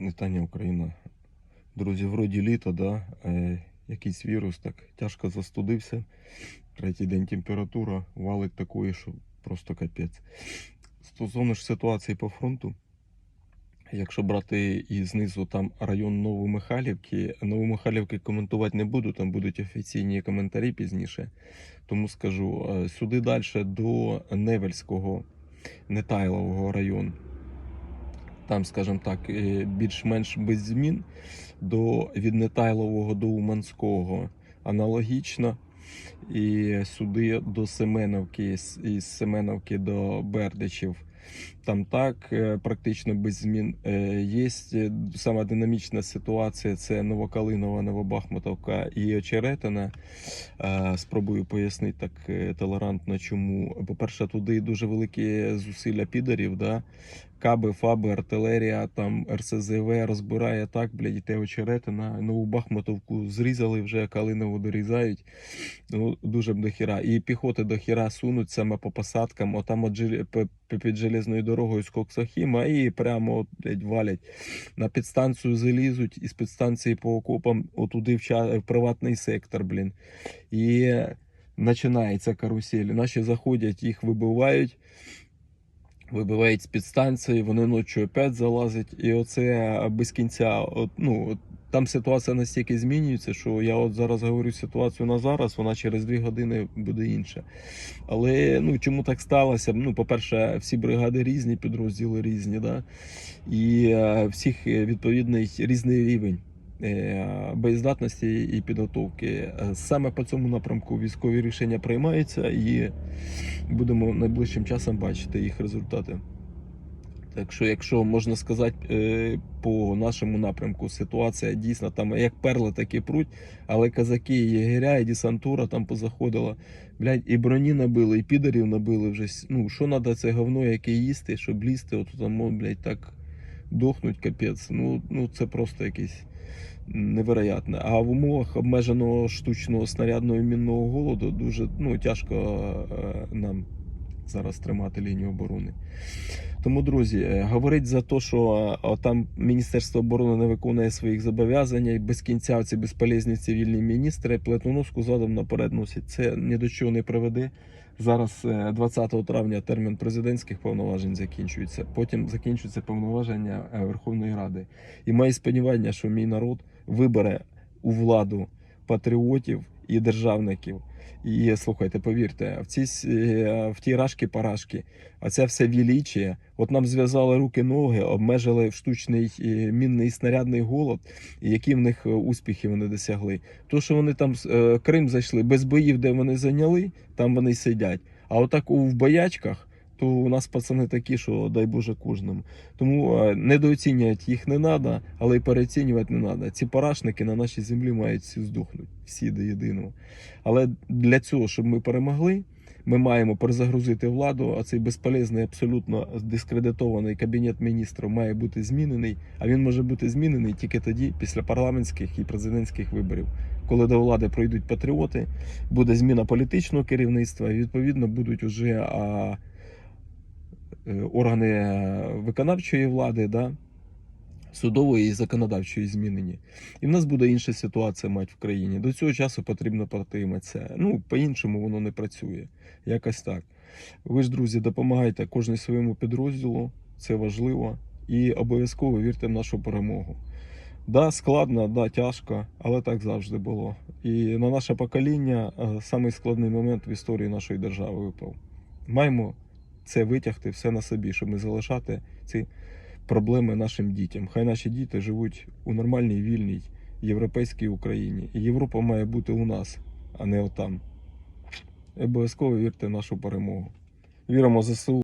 Вітання Україна. Друзі, вроді літо, да? Е, якийсь вірус так тяжко застудився. Третій день температура валить такої, що просто капець. Стосовно ж ситуації по фронту, якщо брати і знизу там район Новомихайлівки, Новомихайлівки коментувати не буду, там будуть офіційні коментарі пізніше. Тому скажу, е, сюди далі до Невельського, Нетайлового району там, скажімо так, е, більш-менш без змін до від Нетайлового до Уманського аналогічно. І сюди до Семеновки, з- із Семеновки до Бердичів. Там так е, практично без змін. Е, Є сама динамічна ситуація: це Новокалинова, Новобахмутовка і Очеретина. Е, Спробую пояснити так толерантно, чому. По-перше, туди дуже великі зусилля підарів, да? Каби, фаби, артилерія, там РСЗВ розбирає так, блядь, і те очеретина. Нову Бахмутовку зрізали вже, Калинову дорізають. Ну, дуже до хіра. І піхоти до хіра сунуть саме по посадкам, отам от під железною дорогою з Коксахіма і прямо от, блядь, валять. На підстанцію залізуть, із підстанції по окопам отуди в, ча- в приватний сектор, блін. І починається карусель. Наші заходять, їх вибивають. Вибивають з підстанції, вони ночі опять залазять, і оце без кінця. От, ну, там ситуація настільки змінюється, що я от зараз говорю ситуацію на зараз, вона через дві години буде інша. Але ну, чому так сталося? Ну, по-перше, всі бригади різні, підрозділи різні, да? і е, всіх е, відповідний різний рівень. е, Боєздатності і підготовки. Саме по цьому напрямку військові рішення приймаються і будемо найближчим часом бачити їх результати. Так що, якщо можна сказати, е, по нашому напрямку ситуація дійсно там як перли, так і пруть, але казаки, і єгеря, і десантура там позаходила. Блядь, і броні набили, і підарів набили вже. Ну, що треба це говно, яке їсти, щоб лізти, от там, блядь, так дохнуть, капець. Ну, ну це просто якийсь невероятне. А в умовах обмеженого штучного снарядного і мінного голоду дуже ну, тяжко е, нам зараз тримати лінію оборони. Тому, друзі, е, говорить за те, що е, там Міністерство оборони не виконує своїх зобов'язань, і без кінця ці безполезні цивільні міністри плетоноску задом наперед носять. Це ні до чого не приведе. Зараз е, 20 травня термін президентських повноважень закінчується. Потім закінчується повноваження е, Верховної Ради. І маю сподівання, що мій народ вибере у владу патріотів і державників. І слухайте, повірте, в ці е, в ті рашки парашки, а це все вілічі. От нам зв'язали руки, ноги, обмежили в штучний е, мінний снарядний голод, які в них е, успіхи вони досягли. То, що вони там Крим зайшли без боїв, де вони зайняли, там вони сидять. А отак у боячках, то у нас пацани такі, що дай Боже кожному. Тому е, недооцінювати їх не треба, але й переоцінювати не треба. Ці парашники на нашій землі мають всі здохнути, всі до єдиного. Але для цього, щоб ми перемогли, ми маємо перезагрузити владу, а цей безполезний, абсолютно дискредитований кабінет міністрів має бути змінений. А він може бути змінений тільки тоді, після парламентських і президентських виборів, коли до влади пройдуть патріоти, буде зміна політичного керівництва, і відповідно будуть уже органи виконавчої влади, да, судової і законодавчої змінені. І в нас буде інша ситуація мать в країні. До цього часу потрібно протриматися. Ну, по-іншому воно не працює. Якось так. Ви ж, друзі, допомагайте кожній своєму підрозділу, це важливо. І обов'язково вірте в нашу перемогу. Да, складно, да, тяжко, але так завжди було. І на наше покоління е, самий момент в історії нашої держави випав. Маємо це витягти все на собі, щоб не залишати ці проблеми нашим дітям. Хай наші діти живуть у нормальній, вільній європейській Україні. І Європа має бути у нас, а не отам. Обов'язково вірте в нашу перемогу. Віримо ЗСУ.